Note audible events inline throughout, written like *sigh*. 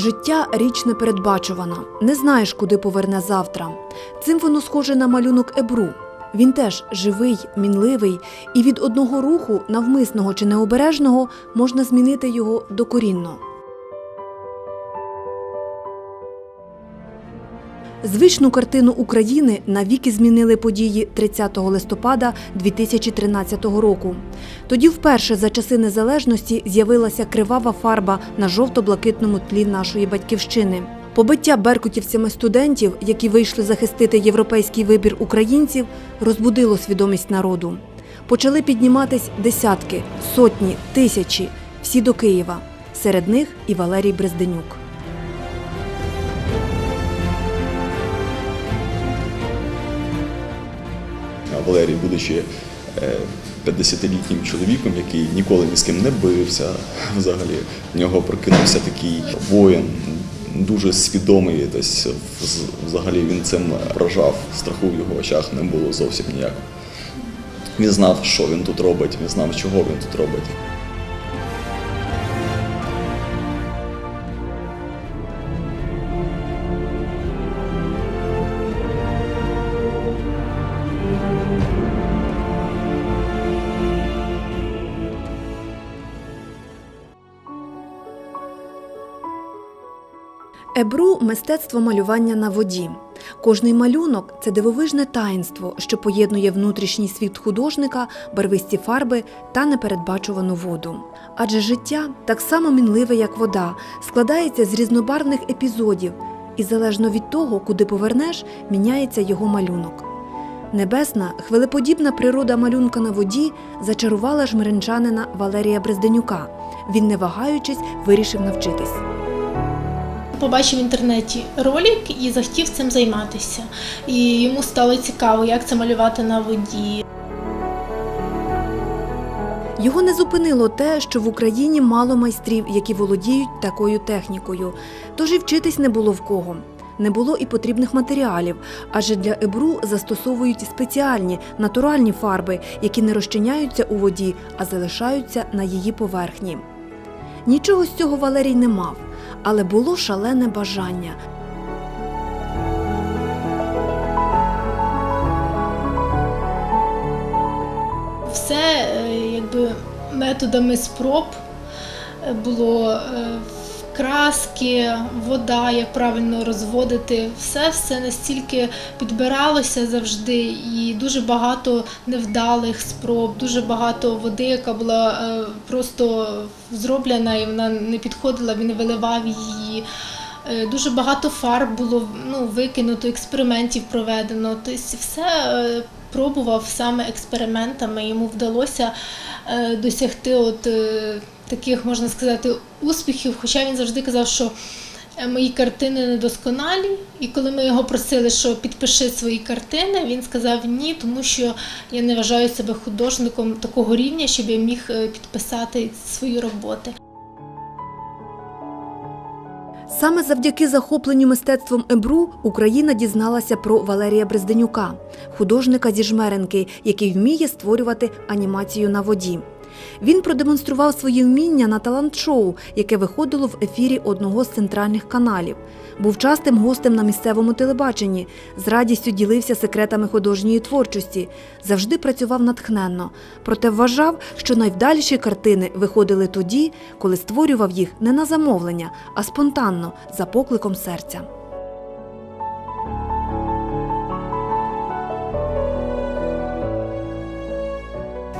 Життя річ непередбачувана. Не знаєш, куди поверне завтра. Цим воно схоже на малюнок Ебру. Він теж живий, мінливий, і від одного руху, навмисного чи необережного, можна змінити його докорінно. Звичну картину України навіки змінили події 30 листопада 2013 року. Тоді вперше за часи незалежності з'явилася кривава фарба на жовто-блакитному тлі нашої батьківщини. Побиття беркутівцями студентів, які вийшли захистити європейський вибір українців, розбудило свідомість народу. Почали підніматись десятки, сотні, тисячі, всі до Києва. Серед них і Валерій Брезденюк. Валерій, будучи е, 50-літнім чоловіком, який ніколи ні з ким не бився, *laughs* взагалі в нього прокинувся такий воїн, дуже свідомий. Десь взагалі він цим вражав, страху в його очах не було зовсім ніякого. Він знав, що він тут робить, він знав, чого він тут робить. Ебру мистецтво малювання на воді. Кожний малюнок це дивовижне таїнство, що поєднує внутрішній світ художника, барвисті фарби та непередбачувану воду. Адже життя, так само мінливе, як вода, складається з різнобарвних епізодів, і залежно від того, куди повернеш, міняється його малюнок. Небесна, хвилеподібна природа малюнка на воді зачарувала жмеринчанина Валерія Брезденюка. Він, не вагаючись, вирішив навчитись. Побачив в інтернеті ролик і захотів цим займатися. І йому стало цікаво, як це малювати на воді. Його не зупинило те, що в Україні мало майстрів, які володіють такою технікою. Тож і вчитись не було в кого. Не було і потрібних матеріалів, адже для ебру застосовують спеціальні натуральні фарби, які не розчиняються у воді, а залишаються на її поверхні. Нічого з цього Валерій не мав, але було шалене бажання. Все е, якби методами спроб е, було е, краски, вода, як правильно розводити. Все все настільки підбиралося завжди, і дуже багато невдалих спроб, дуже багато води, яка була е, просто зроблена і вона не підходила, він виливав її. Е, Дуже багато фарб було ну, викинуто, експериментів проведено. Тобто все е, пробував саме експериментами. Йому вдалося досягти от, таких, можна сказати, успіхів. Хоча він завжди казав, що е, мої картини недосконалі. І коли ми його просили, що підпиши свої картини, він сказав ні, тому що я не вважаю себе художником такого рівня, щоб я міг е, підписати свої роботи. Саме завдяки захопленню мистецтвом ебру Україна дізналася про Валерія Брезденюка, художника зі жмеренки, який вміє створювати анімацію на воді. Він продемонстрував свої вміння на талант-шоу, яке виходило в ефірі одного з центральних каналів. Був частим гостем на місцевому телебаченні, з радістю ділився секретами художньої творчості, завжди працював натхненно. Проте вважав, що найвдаліші картини виходили тоді, коли створював їх не на замовлення, а спонтанно, за покликом серця.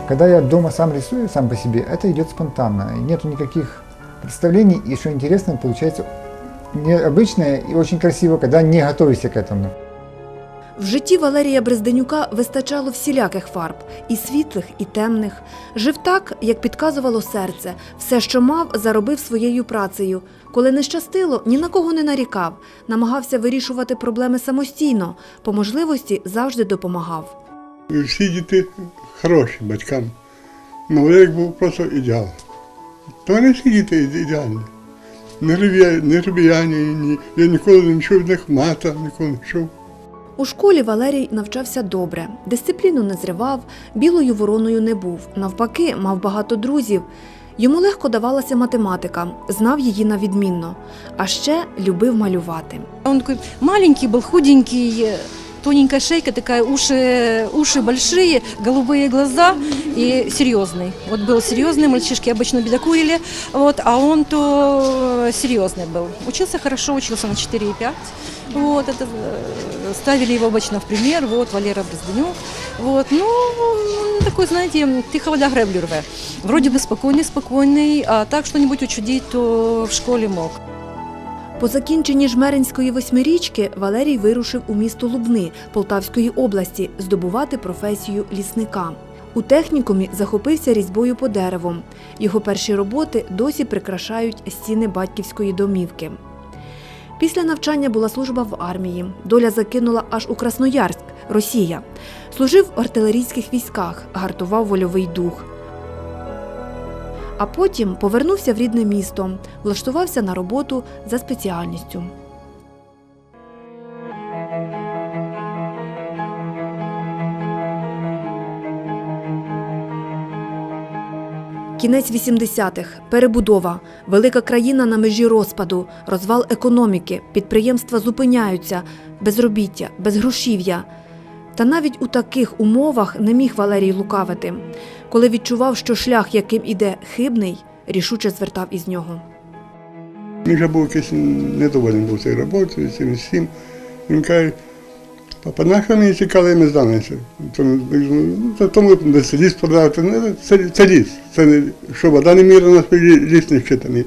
Когда я дома сам рисую, сам по себе, это идет спонтанно. и Нету никаких представлений, и что интересно, получается необычное и очень красиво, когда не готовишься к этому. В житті Валерія Брезденюка вистачало всіляких фарб і світлих, і темних. Жив так, як підказувало серце. Все, що мав, заробив своєю працею. Коли не щастило, ні на кого не нарікав. Намагався вирішувати проблеми самостійно. По можливості завжди допомагав. Всі діти хороші батькам. Ну, Валерик був просто ідеал. То вони всі діти ідеальні. Не не реб'яні, ні. Я ніколи не чув від них мата, ніколи не чув. У школі Валерій навчався добре, дисципліну не зривав, білою вороною не був. Навпаки, мав багато друзів. Йому легко давалася математика, знав її на відмінно, а ще любив малювати. Он такой маленький был, худенький, тоненькая шейка такая, уши, уши большие, голубые глаза и серьезный. Вот был серьезный, мальчишки обычно бедокурили, вот, а он то серьезный был. Учился хорошо, учился на 4,5. Вот, это, э, ставили его обычно в пример, вот, Валера Брезденюк. Вот, ну, он такой, знаете, тихо вода греблю рве. Вроде бы спокойный, спокойный, а так что-нибудь учудить, то в школе мог. По закінченні жмеринської восьмирічки Валерій вирушив у місто Лубни Полтавської області здобувати професію лісника. У технікумі захопився різьбою по деревам. Його перші роботи досі прикрашають стіни батьківської домівки. Після навчання була служба в армії. Доля закинула аж у Красноярськ, Росія. Служив в артилерійських військах, гартував вольовий дух. А потім повернувся в рідне місто, влаштувався на роботу за спеціальністю. Кінець 80-х, перебудова, велика країна на межі розпаду, розвал економіки, підприємства зупиняються, безробіття, безгрошів'я. Та навіть у таких умовах не міг Валерій лукавити. Коли відчував, що шлях, яким іде, хибний, рішуче звертав із нього. Він вже був якийсь недовольний був цією роботою, цим всім. Він каже, папа, на що мені цікавий ми зданиця? Ну, тому десь ліс продавати. Ну, Це, це ліс. Це що вода не міра, на ліс не вчитаний.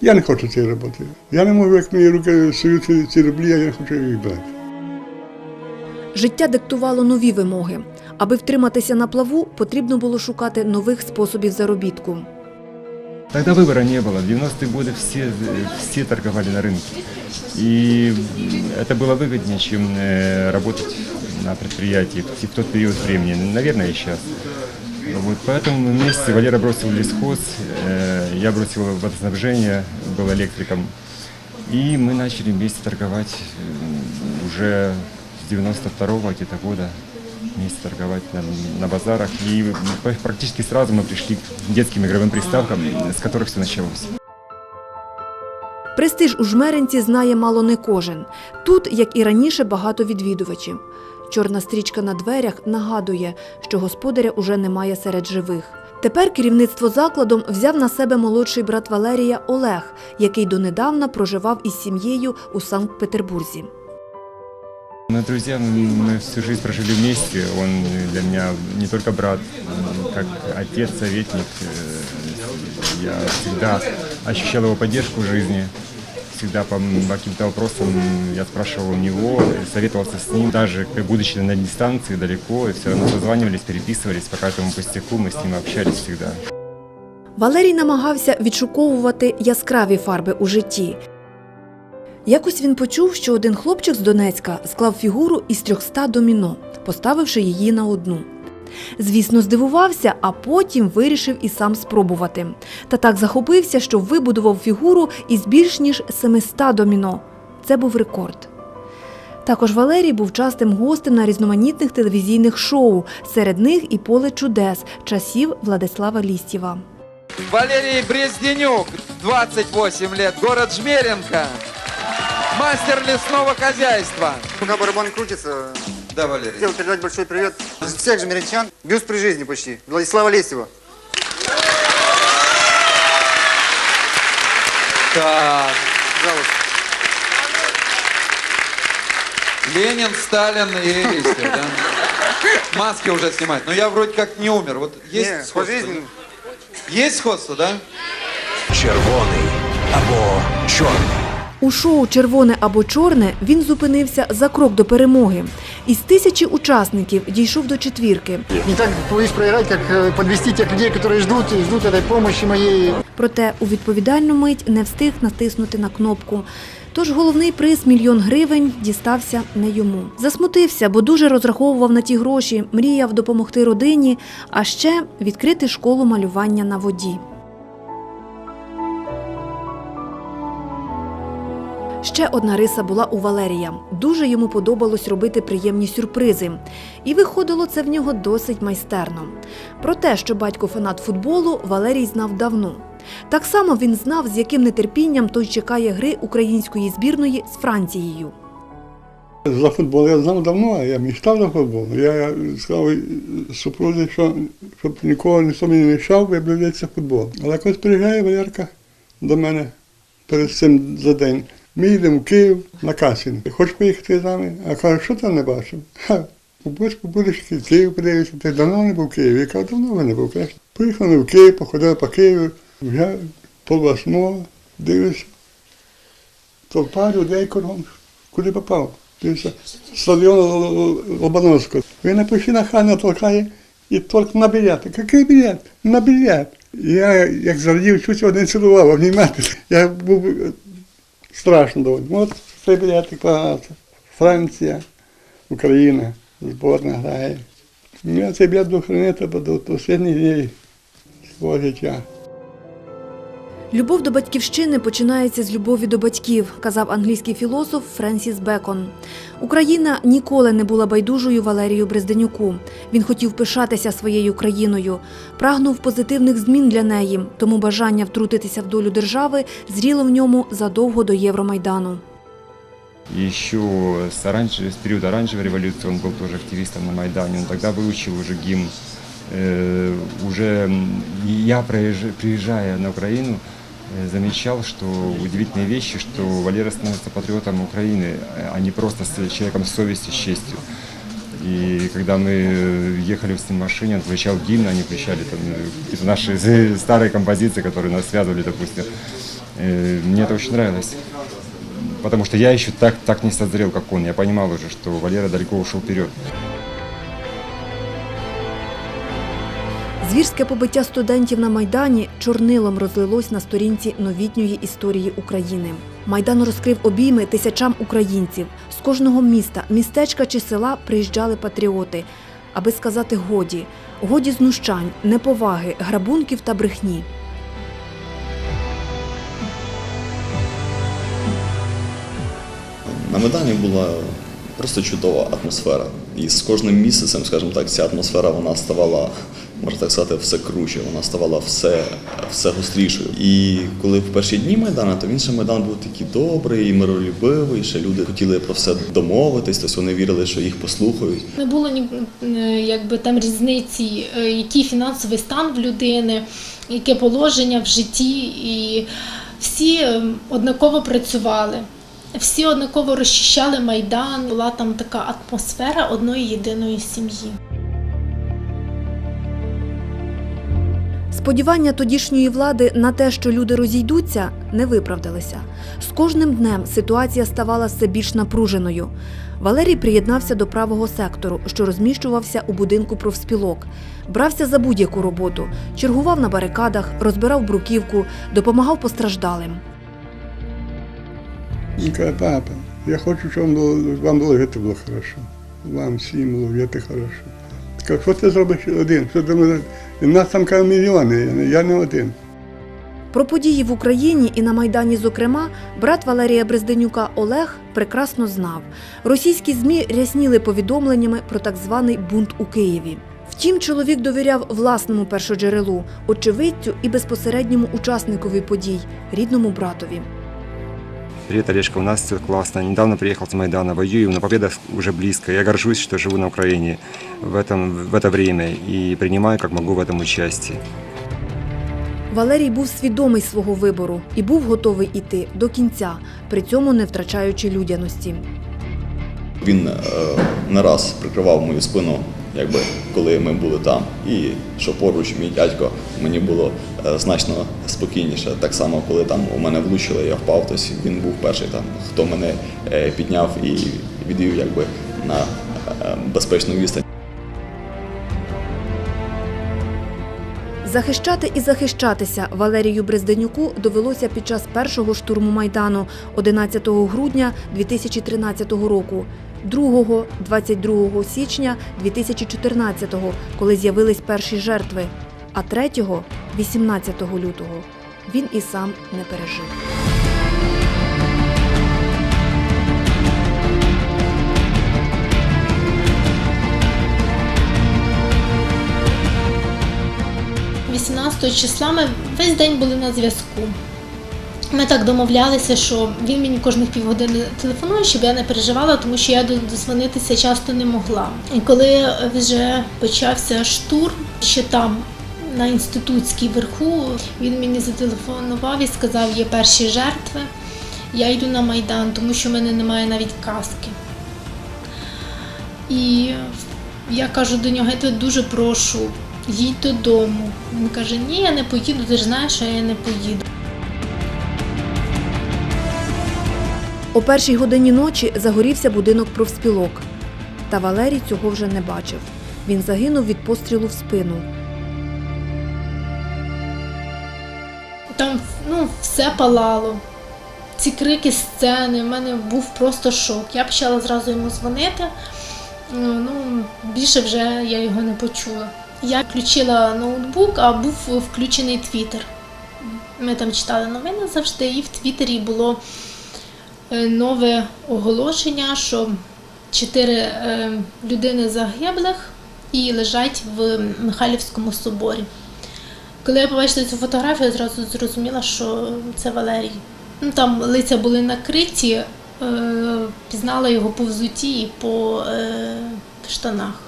Я не хочу цієї роботи. Я не можу, як мені руки сують ці рублі, я не хочу їх брати. Життя диктувало нові вимоги. Аби втриматися на плаву, потрібно було шукати нових способів заробітку. Тогда выбора не было. В 90-е годы все, все торговали на рынке. И это было выгоднее, чем э, работать на предприятии в в тот период времени. Наверное, и сейчас. Вот, поэтому мы вместе, Валера бросил лесхоз, э, я бросил водоснабжение, был электриком. И мы начали вместе торговать э, уже с 92-го где-то года. Вместе торговать на, на базарах. И п- практически сразу мы пришли к детским игровым приставкам, с которых все началось. Престиж у жмеринці знає мало не кожен. Тут, як і раніше, багато відвідувачів. Чорна стрічка на дверях нагадує, що господаря уже немає серед живих. Тепер керівництво закладом взяв на себе молодший брат Валерія Олег, який донедавна проживав із сім'єю у Санкт-Петербурзі. Мы друзья, мы всю жизнь прожили вместе. Он для меня не только брат, м, как отец, советник. Э, Я всегда ощущал его поддержку в жизни. Всегда по м, каким-то вопросам я спрашивал у него, советовался с ним. Даже как будучи на дистанции далеко, все равно созванивались, переписывались по каждому пустяку, мы с ним общались всегда. Валерій намагався відшуковувати яскраві фарби у житті. Якось він почув, що один хлопчик з Донецька склав фігуру із 300 доміно, поставивши її на одну. Звісно, здивувався, а потім вирішив і сам спробувати. Та так захопився, що вибудував фігуру із більш ніж 700 доміно. Це був рекорд. Також Валерій був частим гостем на різноманітних телевізійних шоу, серед них і поле чудес часів Владислава Лістєва. Валерий Брезденюк, 28 лет, город Жмеренко. Мастер лесного хозяйства. Пока барабан крутится, Да, Валерий. хотел передать большой привет всех жмеринчан. Бюст при жизни почти. Владислава Лесева. Так. Пожалуйста. Ленин, Сталин и Листьев, да? Маски уже снимать. Но я вроде как не умер. Вот есть Не, по сходство? жизни Есть сходство, да? червоний або чорний. У шоу Червоне або чорне він зупинився за крок до перемоги. Із тисячі учасників дійшов до четвірки. Не так боюсь проиграть, как э, подвести тех людей, которые ждут, и ждут этой помощи моей. Проте у відповідальну мить не встиг натиснути на кнопку. Тож головний приз мільйон гривень дістався не йому. Засмутився, бо дуже розраховував на ті гроші, мріяв допомогти родині, а ще відкрити школу малювання на воді. Ще одна риса була у Валерія. Дуже йому подобалось робити приємні сюрпризи. І виходило це в нього досить майстерно. Про те, що батько фанат футболу, Валерій знав давно. Так само він знав, з яким нетерпінням той чекає гри української збірної з Францією. За футбол я знав давно, я мечтав за футбол. Я сказав супрузі, що щоб нікого ніхто мені не мішав, я буду футбол. Але коли приїжджає Валерка до мене перед цим за день, ми їдемо в Київ на касінг. Хочеш поїхати з нами? А каже, що там не бачив? Ха, будеш, будеш в Київ подивитися, ти давно не був в Києві. Я кажу, давно не був. Поїхали в Київ, походили по Києву, вже пол восьмого, дивишся, толпа людей кругом. Куди попав? Дивіться, стадіон Лобановського. Він на на хана толкає і тільки на білет. Який білет? На білет. Я, як зрадів, чуть один цілував, обнімати. Я був страшно доволі. От цей білетик багато. Франція, Україна, зборна грає. Я цей білет буду хранити до останніх днів свого життя. Любов до батьківщини починається з любові до батьків, казав англійський філософ Френсіс Бекон. Україна ніколи не була байдужою Валерію Брезденюку. Він хотів пишатися своєю країною, прагнув позитивних змін для неї, тому бажання втрутитися в долю держави зріло в ньому задовго до Євромайдану. Еще с, оранж... с периода оранжевой революции он был тоже активистом на Майдане. Он тогда выучил уже гимн. Э, уже м, и я, проезж- приезжая на Украину, э, замечал, что удивительные вещи, что Валера становится патриотом Украины, а не просто человеком с совестью, с честью. И когда мы э, ехали в машине, он включал гимн, они включали там э, какие-то наши э, *laughs* старые композиции, которые нас связывали, допустим. Э, Мне это очень нравилось. Потому что я еще так, так не созрел, как он. Я понимал уже, что Валера далеко ушел вперед. Звірське побиття студентів на Майдані чорнилом розлилось на сторінці новітньої історії України. Майдан розкрив обійми тисячам українців. З кожного міста, містечка чи села приїжджали патріоти, аби сказати годі, годі знущань, неповаги, грабунків та брехні. На Майдані була просто чудова атмосфера. І з кожним місяцем, скажімо так, ця атмосфера вона ставала, можна так сказати, все круче, вона ставала все, все гострішою. І коли в перші дні Майдану, то він ще Майдан був такий добрий, миролюбивий, ще люди хотіли про все домовитись, тобто вони вірили, що їх послухають. Не було ні якби там різниці, е, який фінансовий стан в людини, яке положення в житті, і всі е, однаково працювали. Всі однаково розчищали майдан. Була там така атмосфера одної єдиної сім'ї. Сподівання тодішньої влади на те, що люди розійдуться, не виправдалися. З кожним днем ситуація ставала все більш напруженою. Валерій приєднався до правого сектору, що розміщувався у будинку профспілок. Брався за будь-яку роботу, чергував на барикадах, розбирав бруківку, допомагав постраждалим. Папа, я хочу, щоб вам було жити було хорошо. Вам всім було жити хорошо. Що ти зробиш один? Що ти нас там каже, мільйони, я не один. Про події в Україні і на Майдані, зокрема, брат Валерія Брезденюка Олег прекрасно знав. Російські ЗМІ рясніли повідомленнями про так званий бунт у Києві. Втім, чоловік довіряв власному першоджерелу, очевидцю і безпосередньому учасникові подій, рідному братові. Привет, Олежка, у нас все классно. Недавно приехал с Майдана, воюем, но победа уже близко. Я горжусь, что живу на Украине в, этом, в это время и принимаю, как могу, в этом участие. Валерій був свідомий свого вибору і був готовий іти до кінця, при цьому не втрачаючи людяності. Він е, не раз прикривав мою спину, якби коли ми були там. І що поруч мій дядько мені було е, значно спокійніше. Так само, коли там у мене влучили, я впав, то він був перший там, хто мене е, підняв і відвів якби на е, безпечну відстань. Захищати і захищатися Валерію Брезденюку довелося під час першого штурму Майдану 11 грудня 2013 року, 2 – 22 січня 2014, коли з'явились перші жертви, а 3 – 18 лютого. Він і сам не пережив. – 16 числа ми весь день були на зв'язку. Ми так домовлялися, що він мені кожних півгодини телефонує, щоб я не переживала, тому що я дозвонитися часто не могла. І коли вже почався штурм, ще там на інститутській верху, він мені зателефонував і сказав, є перші жертви. Я йду на Майдан, тому що в мене немає навіть каски. І я кажу до нього, я тебе дуже прошу, їдь додому. Він каже, ні, я не поїду, ти ж знаєш, що я не поїду. О першій годині ночі загорівся будинок профспілок. Та Валерій цього вже не бачив. Він загинув від пострілу в спину. Там ну, все палало. Ці крики сцени, в мене був просто шок. Я почала зразу йому дзвонити. Ну, більше вже я його не почула. Я включила ноутбук, а був включений твіттер. Ми там читали новини завжди, і в Твіттері було нове оголошення, що чотири е, людини загиблих і лежать в Михайлівському соборі. Коли я побачила цю фотографію, я зразу зрозуміла, що це Валерій. Ну, там лиця були накриті, е, пізнала його по взуті і по е, штанах.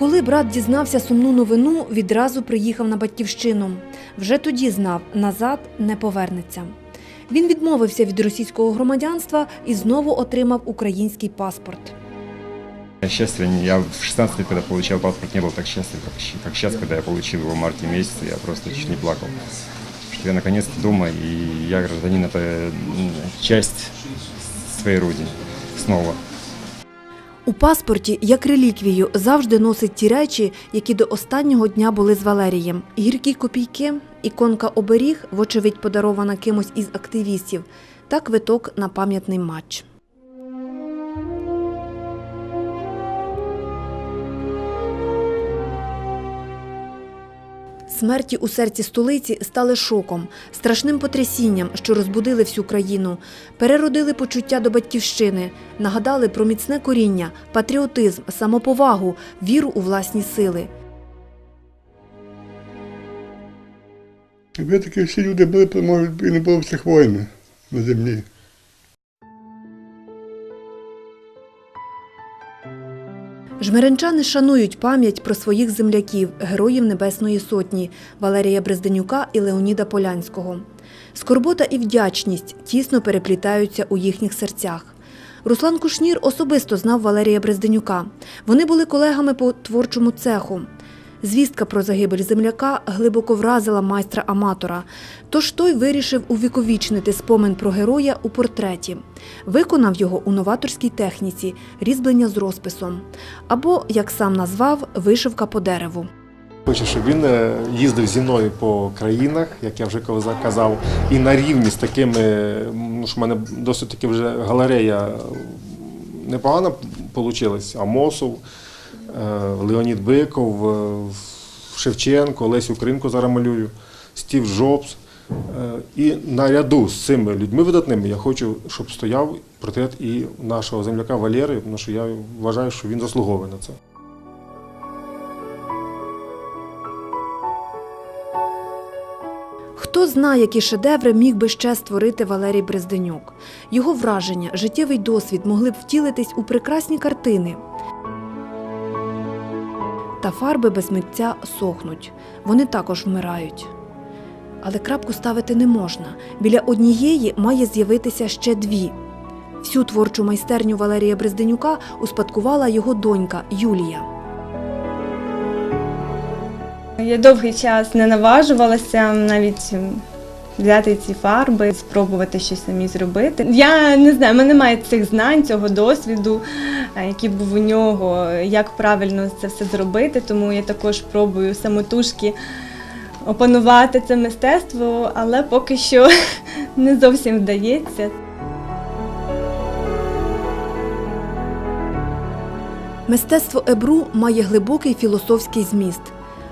Коли брат дізнався сумну новину, відразу приїхав на батьківщину. Вже тоді знав, назад не повернеться. Він відмовився від російського громадянства і знову отримав український паспорт. Счастье, я в 16 лет, когда получал паспорт, не был так счастлив, как, щ- как сейчас, когда я получил его в марте месяце, я просто чуть не плакал. Что я наконец-то дома, и я гражданин, это м, часть своей родины снова. У паспорті, як реліквію, завжди носить ті речі, які до останнього дня були з Валерієм. Гіркі копійки, іконка оберіг, вочевидь подарована кимось із активістів, та квиток на пам'ятний матч. Смерті у серці столиці стали шоком, страшним потрясінням, що розбудили всю країну, переродили почуття до батьківщини, нагадали про міцне коріння, патріотизм, самоповагу, віру у власні сили. Якби такі всі люди були, то і не було цих воїн на землі. Жмеренчани шанують пам'ять про своїх земляків, героїв Небесної Сотні Валерія Брезденюка і Леоніда Полянського. Скорбота і вдячність тісно переплітаються у їхніх серцях. Руслан Кушнір особисто знав Валерія Брезденюка. Вони були колегами по творчому цеху. Звістка про загибель земляка глибоко вразила майстра-аматора, тож той вирішив увіковічнити спомин про героя у портреті. Виконав його у новаторській техніці різьблення з розписом. Або, як сам назвав, вишивка по дереву. Хочу, щоб він е, їздив зі мною по країнах, як я вже казав, і на рівні з такими, ну, що в мене досить таки вже галерея непогано вийшла. Амосов, Леонід Биков, е, Шевченко, Лесю Кринку зараз малюю, Стів Джобс. Е, І наряду з цими людьми видатними я хочу, щоб стояв портрет і нашого земляка Валєри, тому що я вважаю, що він заслуговує на це. Хто знає, які шедеври міг би ще створити Валерій Брезденюк. Його враження, життєвий досвід могли б втілитись у прекрасні картини. Та фарби без митця сохнуть, вони також вмирають. Але крапку ставити не можна. Біля однієї має з'явитися ще дві. Всю творчу майстерню Валерія Брезденюка успадкувала його донька Юлія. Я довгий час не наважувалася навіть взяти ці фарби, спробувати щось самі зробити. Я не знаю, мене немає цих знань, цього досвіду, е, який був у нього, як правильно це все зробити, тому я також пробую самотужки опанувати це мистецтво, але поки що *laughs* не зовсім вдається. Мистецтво ебру має глибокий філософський зміст.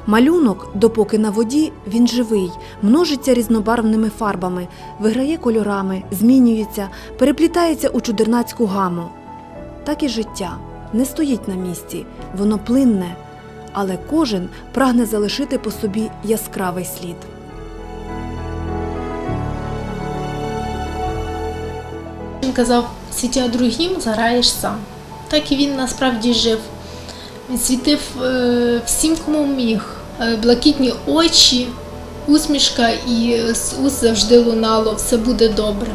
Малюнок, допоки на воді, він живий, множиться різнобарвними фарбами, виграє кольорами, змінюється, переплітається у чудернацьку гаму. Так і життя не стоїть на місці, воно плинне, але кожен прагне залишити по собі яскравий слід. Він казав, світя другим, заграєш сам. Так і він насправді жив. Він світив е, всім, кому міг. Е, блакитні очі, усмішка і з уст завжди лунало, все буде добре.